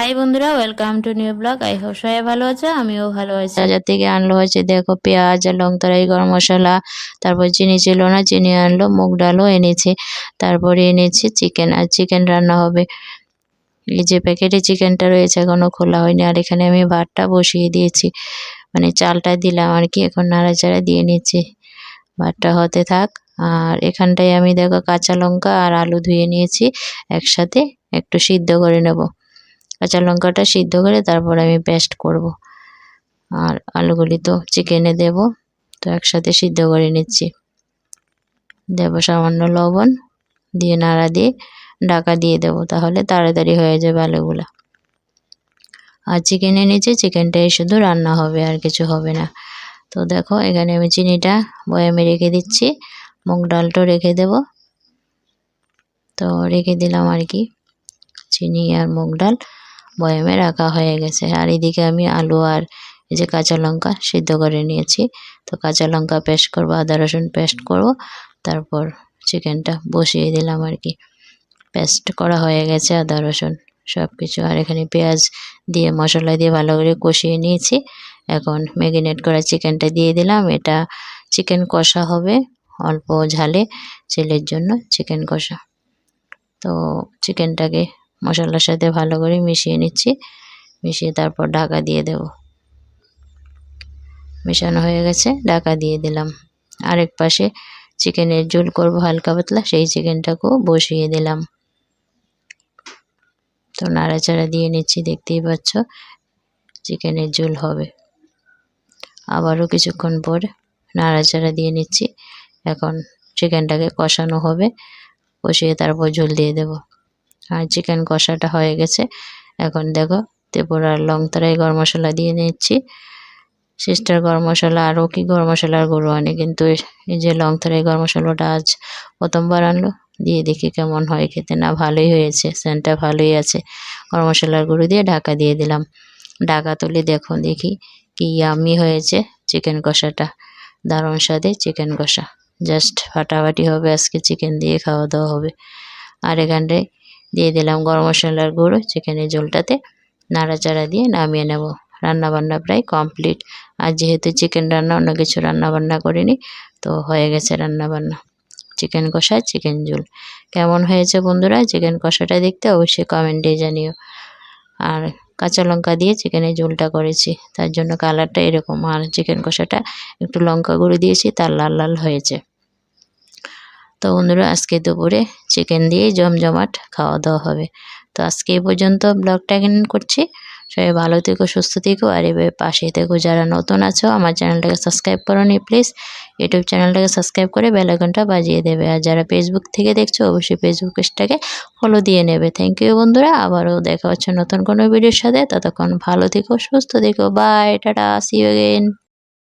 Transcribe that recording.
High বন্ধুরা welcome to new blog I hope সবাই ভালো আছে, আমিও ভালো আছি। বাজার থেকে আনলো হয়েছে, দেখো পেঁয়াজ আর লং তরাই গরম মশলা, তারপর চিনি ছিল না, চিনি আনলো, মুগ ডালও এনেছে। তারপরে এনেছি চিকেন আর চিকেন রান্না হবে। এই যে প্যাকেটে চিকেনটা রয়েছে এখনও খোলা হয়নি। আর এখানে আমি ভাতটা বসিয়ে দিয়েছি। মানে চালটা দিলাম আর কি, এখন নাড়াচাড়া দিয়ে নিচ্ছি। ভাতটা হতে থাক। আর এখানটায় আমি দেখো কাঁচা লঙ্কা আর আলু ধুয়ে নিয়েছি। একসাথে একটু সিদ্ধ করে নেব। কাঁচা লঙ্কাটা সিদ্ধ করে তারপর আমি পেস্ট করব। আর আলুগুলি তো চিকেনে দেব, তো একসাথে সিদ্ধ করে নিচ্ছি। দেব সামান্য লবণ, দিয়ে নাড়া দিয়ে ঢাকা দিয়ে দেব, তাহলে তাড়াতাড়ি হয়ে যাবে আলুগুলো। আর চিকেনে নিচে চিকেনটাই শুধু রান্না হবে, আর কিছু হবে না। তো দেখো, এখানে আমি চিনিটা বয়ামে রেখে দিচ্ছি, মুগ ডালটাও রেখে দেব। তো রেখে দিলাম আর কি, চিনি আর মুগ ডাল। বয়ামে রাখা হয়ে গেছে। আর এদিকে আমি আলু আর এই যে কাঁচা লঙ্কা সিদ্ধ করে নিয়েছি। তো কাঁচা লঙ্কা পেস্ট করব, আদা রসুন পেস্ট করব, তারপর চিকেনটা বসিয়ে দিলাম আর কি। পেস্ট করা হয়ে গেছে, আদা রসুন সব কিছু আর এখানে পেঁয়াজ দিয়ে, মশলা দিয়ে ভালো করে কষিয়ে নিয়েছি। এখন ম্যাগিনেট করা চিকেনটা দিয়ে দিলাম। এটা চিকেন কষা হবে অল্প ঝালে, ছেলের জন্য চিকেন কষা। তো চিকেনটাকে মশলার সাথে ভালো করে মিশিয়ে নিচ্ছি। মিশিয়ে তারপর ঢাকা দিয়ে দেব। মেশানো হয়ে গেছে, ঢাকা দিয়ে দিলাম। আরেক পাশে চিকেনের ঝোল করব হালকা পাতলা, সেই চিকেনটাকেও বসিয়ে দিলাম। তো নাড়াচাড়া দিয়ে নিচ্ছি, দেখতেই পাচ্ছ চিকেনের ঝোল হবে। আবারও কিছুক্ষণ পর নাড়াচাড়া দিয়ে নিচ্ছি। এখন চিকেনটাকে কষানো হবে, কষিয়ে তারপর ঝোল দিয়ে দেবো। আর চিকেন কষাটা হয়ে গেছে। এখন দেখো, ত্রিপুরার লং তরাই গরম মশলা দিয়ে নিচ্ছি। সিস্টার গরম মশলা আরও কি গরম মশলার গুঁড়ো আনে, কিন্তু এই যে লং তরাই গরম মশলাটা আজ প্রথমবার আনলো। দিয়ে দেখি কেমন হয় খেতে। না, ভালোই হয়েছে সেন্টটা ভালোই আছে। গরম মশলার গুঁড়ো দিয়ে ঢাকা দিয়ে দিলাম। ঢাকা তুলে দেখো, দেখি কি ইয়ামি হয়েছে চিকেন কষাটা। দারুণ স্বাদে চিকেন কষা। জাস্ট ফাটাফাটি হবে, আজকে চিকেন দিয়ে খাওয়া দাওয়া হবে। আর এখানটায় দিয়ে দিলাম গরম মশলার গুঁড়ো চিকেনের ঝোলটাতে নাড়াচাড়া দিয়ে নামিয়ে নেব। রান্নাবান্না প্রায় কমপ্লিট। আর যেহেতু চিকেন রান্না, অন্য কিছু রান্নাবান্না করিনি, তো হয়ে গেছে রান্নাবান্না। চিকেন কষা, চিকেন ঝোল। কেমন হয়েছে বন্ধুরা চিকেন কষাটা দেখতে অবশ্যই কমেন্টে জানিও। আর কাঁচা লঙ্কা দিয়ে চিকেনের ঝোলটা করেছি, তার জন্য কালারটা এরকম। আর চিকেন কষাটা একটু লঙ্কা গুঁড়ো দিয়েছি, তার লাল লাল হয়েছে। তো বন্ধুরা, আজকে দুপুরে চিকেন দিয়ে জমজমাট খাওয়া দাওয়া হবে। তো আজকে এই পর্যন্ত ব্লগটা এখানে করছি। সবাই ভালো থেকো, সুস্থ থেকো, আর এবার পাশে থেকো যারা নতুন আছো, আমার চ্যানেলটাকে সাবস্ক্রাইব করো নি প্লিজ ইউটিউব চ্যানেলটাকে সাবস্ক্রাইব করে বেলাইকনটা বাজিয়ে দেবে। আর যারা ফেসবুক থেকে দেখছ, অবশ্যই ফেসবুক পেজটাকে ফলো দিয়ে নেবে। থ্যাংক ইউ বন্ধুরা, আবারও দেখা হচ্ছে নতুন কোনো ভিডিওর সাথে। ততক্ষণ ভালো থেকো, সুস্থ থেকো বাই টাটা সি ইউ